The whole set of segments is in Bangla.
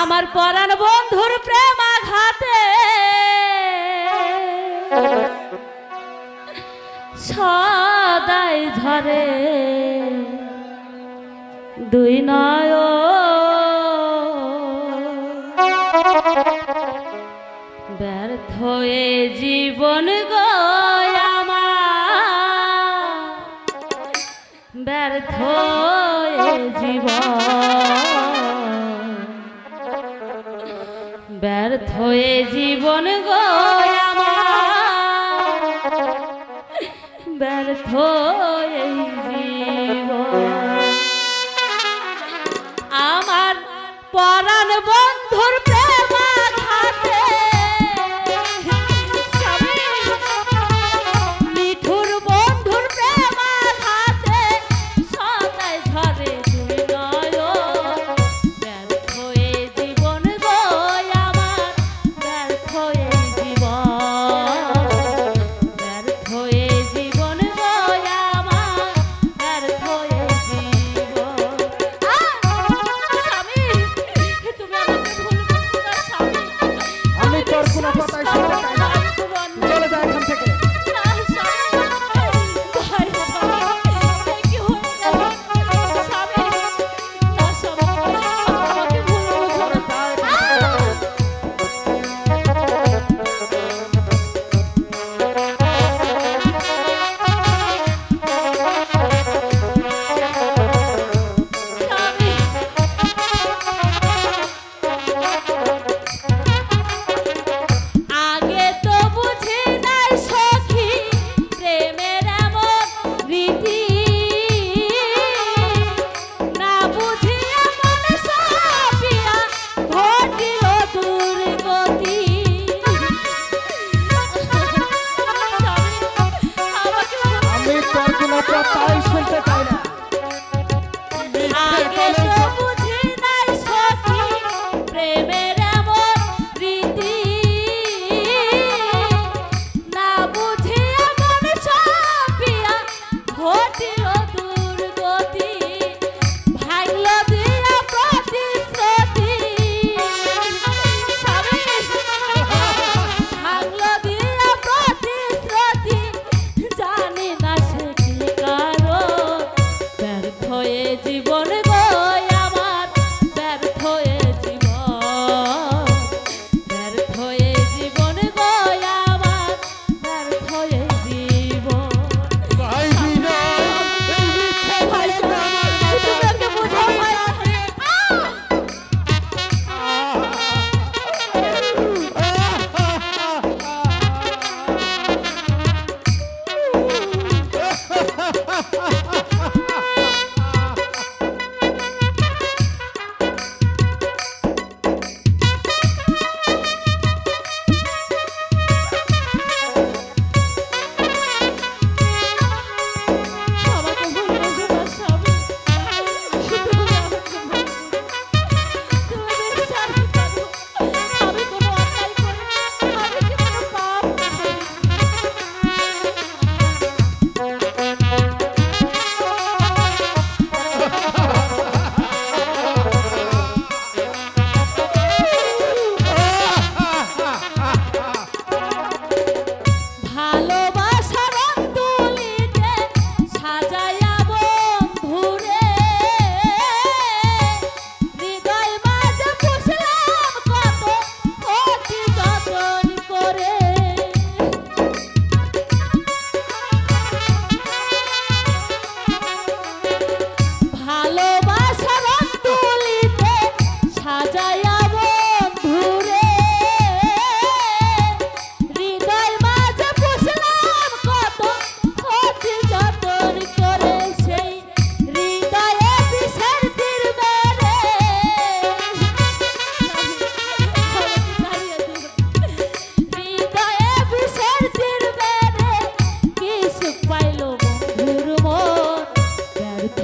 আমার পরাণ বন্ধুর প্রেম আঘাতে। সদাই ধরে দুই নয় ব্যর্থ এ জীবন গয়ামা ব্যর্থ এ জীবন। ব্যর্থ জীবন গো আমার। ব্যর্থ Vamos botar a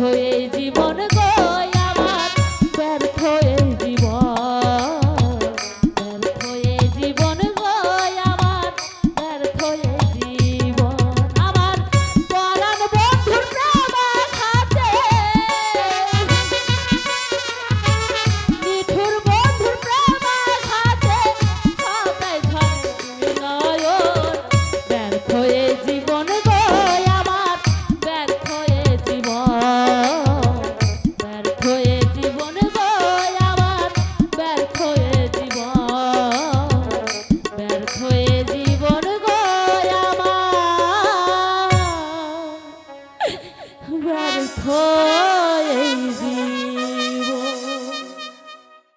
হয়ে